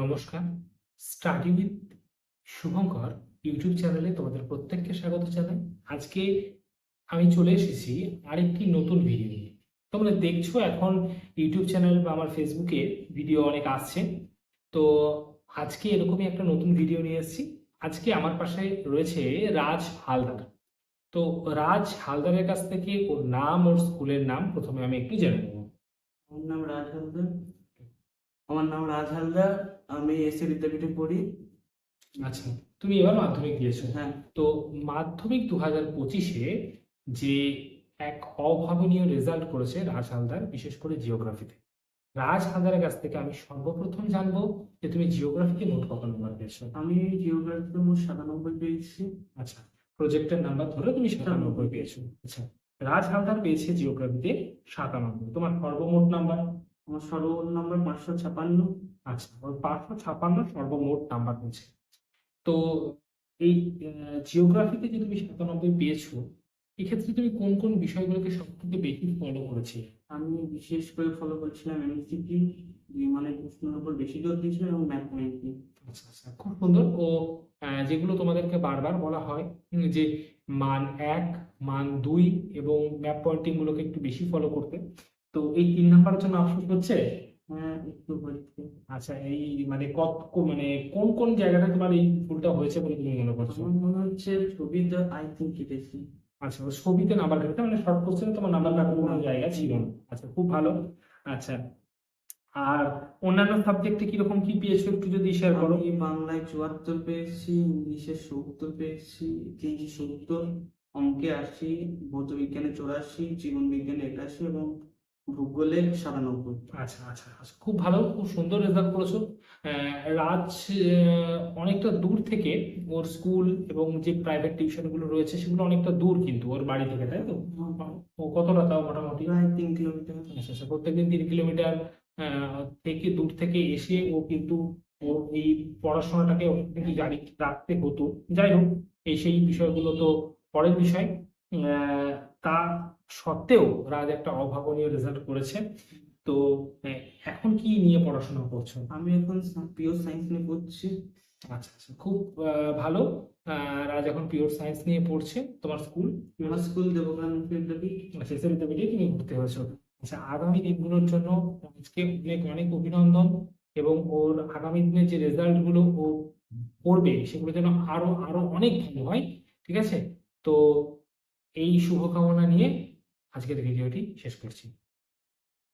নমস্কার। Study with Shubhankar YouTube চ্যানেলে তোমাদের প্রত্যেককে স্বাগত জানাই। আজকে আমি চলে এসেছি আরেকটি নতুন ভিডিও নিয়ে। তোমরা দেখছ এখন ইউটিউব চ্যানেল বা আমার ফেসবুকে ভিডিও অনেক আসছে। তো আজকে এরকমই একটা নতুন ভিডিও নিয়ে এসেছি। আজকে আমার পাশে রয়েছে রাজ হালদার। তো রাজ হালদারের কাছ থেকে ওর নাম, ওর স্কুলের নাম প্রথমে আমি একটু জেনে নেব। আমার নাম রাজ হালদার। আমার নাম রাজ হালদার। আমি এসএ বিদ্যাপীঠে পড়ি। আচ্ছা তুমি এবার মাধ্যমিক দিয়েছ। হ্যাঁ। তো মাধ্যমিক দু হাজার পঁচিশে যে এক অভাবনীয় রেজাল্ট করেছে রাজ হালদার বিশেষ করে জিওগ্রাফিতে রাজ হালদারের কাছ থেকে আমি সর্বপ্রথম জানব যে তুমি জিওগ্রাফিতে মোট কত নম্বর পেয়েছ। আমি জিওগ্রাফিতে মোট সাতানব্বই পেয়েছি। আচ্ছা প্রজেক্টের নাম্বার ধরে তুমি সাতানব্বই পেয়েছ। আচ্ছা রাজ হালদার পেয়েছে জিওগ্রাফিতে সাতানব্বই। তোমার সর্বমোট নাম্বার আমার সর্বমোট নাম্বার পাঁচশো ছাপান্ন। আচ্ছা পাঁচশো ছাপান্ন সর্বমোট নাম্বার হয়েছে। তো এই জিওগ্রাফিতে যে তুমি সাতানব্বই পেয়েছ এক্ষেত্রে তুমি কোন কোন বিষয়গুলোকে সব থেকে বেশি ফলো করেছি? আমি বিশেষ করে ফলো করছিলাম এমসিকিউ মানে প্রশ্নের উপর বেশি জোর দিয়েছিলাম এবং ম্যাথমেটিক্স আচ্ছা আচ্ছা খুব সুন্দর। ও যেগুলো তোমাদেরকে বারবার বলা হয় যে মান এক মান দুই এবং ম্যাপ পয়েন্টিং গুলোকে একটু বেশি ফলো করতে। তো এই তিন নাম্বারের জন্য আফসোস হচ্ছে? একটু হচ্ছে আচ্ছা এই মানে কত মানে কোন কোন জায়গাটা তোমার এই ভুলটা হয়েছে বলে তুমি মনে করছ? আমার মনে হচ্ছে ছবিতে আই থিঙ্ক কেটেছি আচ্ছা ছবিতে নাম্বার কাটতে মানে শর্ট কোশ্চেনে তোমার নাম্বার কাটার কোনো জায়গা ছিল না। আচ্ছা খুব ভালো। আচ্ছা আর অন্যান্য সাবজেক্টে কীরকম কি পেয়েছ একটু যদি শেয়ার করো? আমি বাংলায় চুয়াত্তর পেয়েছি ইংলিশে সত্তর পেয়েছি ইংরেজি সত্তর অঙ্কে আশি ভৌত বিজ্ঞানে চৌরাশি জীবন বিজ্ঞানে একাশি এবং ভূগোলে সাতানব্বই। আচ্ছা আচ্ছা আচ্ছা। খুব ভালো খুব সুন্দর রেজাল্ট করেছ। রাজ অনেকটা দূর থেকে ওর স্কুল এবং যে প্রাইভেট টিউশনগুলো রয়েছে সেগুলো অনেকটা দূর কিন্তু ওর বাড়ি থেকে তাই তো? ও কতটা তাও মোটামুটি? প্রায় তিন কিলোমিটার। আচ্ছা আচ্ছা প্রত্যেকদিন তিন কিলোমিটার আহ, থেকে দূর থেকে এসে ও কিন্তু ওর এই পড়াশোনাটাকে কিন্তু জারি রাখতে হতো। যাই হোক এই সেই বিষয়গুলো তো পরের বিষয়। তা সত্ত্বেও রাজ একটা অভাবনীয় রেজাল্ট করেছে। তো আহ, এখন কি নিয়ে পড়াশোনা করছ? আমি এখন পিওর সায়েন্স নিয়ে পড়ছি। আচ্ছা আচ্ছা খুব ভালো। রাজ এখন পিওর সায়েন্স নিয়ে পড়ছে। তোমার স্কুল আমার স্কুল দেবগ্রাম বিদ্যাপীঠ শেষের বিদ্যাপীঠে তুমি ভর্তি হয়েছো। আচ্ছা আগামী দিনগুলোর জন্য আজকে অনেক অনেক অভিনন্দন এবং ওর আগামী দিনের যে রেজাল্টগুলো ও করবে সেগুলো যেন আরও আরও অনেক ভালো হয় ঠিক আছে? তো এই শুভকামনা নিয়ে আজকের ভিডিওটি শেষ করছি।